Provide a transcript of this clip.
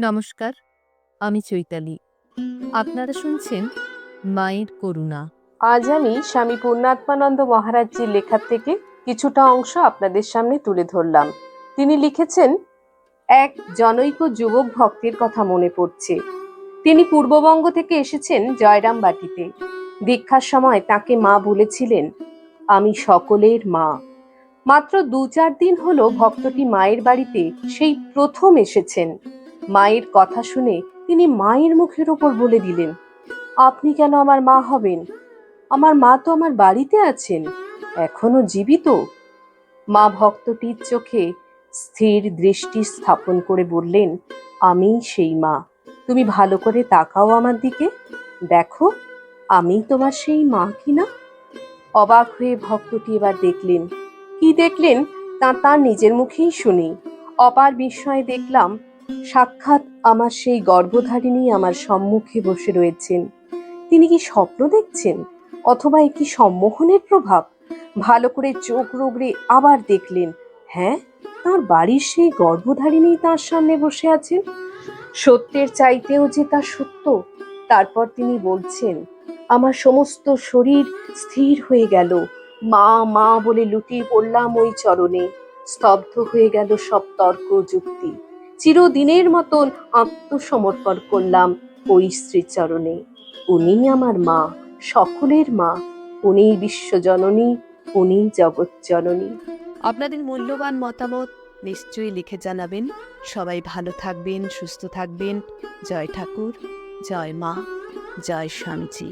নমস্কার, আমি চৈতালি। আপনারা শুনছেন মায়ের করুণা। আজ আমি স্বামী পূর্ণাত্মানন্দ মহারাজজির লেখার থেকে কিছুটা অংশ আপনাদের সামনে তুলে ধরলাম। তিনি লিখেছেন, এক জনৈক যুবক ভক্তের কথা মনে পড়ছে। তিনি পূর্ববঙ্গ থেকে এসেছেন জয়রামবাটিতে। দীক্ষার সময় তাকে মা বলেছিলেন, আমি সকলের মা। মাত্র দু চার দিন হলো ভক্তটি মায়ের বাড়িতে, সেই প্রথম এসেছেন। মায়ের কথা শুনে তিনি মায়ের মুখের ওপর বলে দিলেন, আপনি কেন আমার মা হবেন? আমার মা তো আমার বাড়িতে আছেন, এখনও জীবিত। মা ভক্তটির চোখে স্থির দৃষ্টি স্থাপন করে বললেন, আমি সেই মা। তুমি ভালো করে তাকাও আমার দিকে। দেখো, আমি তোমার সেই মা কিনা অবাক হয়ে ভক্তটি এবার দেখলেন। কি দেখলেন? তা তার নিজের মুখেই শুনি। অপার বিস্ময়ে দেখলাম সাক্ষাৎ আমার সেই গর্ভধারিণী আমার সম্মুখে বসে রয়েছেন। তিনি কি স্বপ্ন দেখছেন? অথবা এ কি সম্মোহনের প্রভাব? ভালো করে চোখ রোগড়ে আবার দেখলেন হ্যাঁ তার বাড়ির সেই গর্ভধারিণী তার সামনে বসে আছেন। সত্যের চাইতেও যে তা সত্য, তারপর তিনি বলছেন, আমার সমস্ত শরীর স্থির হয়ে গেল। মা মা বলে লুটিয়ে পড়লাম ওই চরণে। স্তব্ধ হয়ে গেল সব তর্ক যুক্তি। চিরদিনের মতন আত্মসমর্পণ করলাম ওই শ্রীচরণে। উনি আমার মা, সকলের মা উনি বিশ্বজননী উনি জগৎ জননী আপনাদের মূল্যবান মতামত নিশ্চয়ই লিখে জানাবেন। সবাই ভালো থাকবেন, সুস্থ থাকবেন। জয় ঠাকুর, জয় মা, জয় স্বামীজি।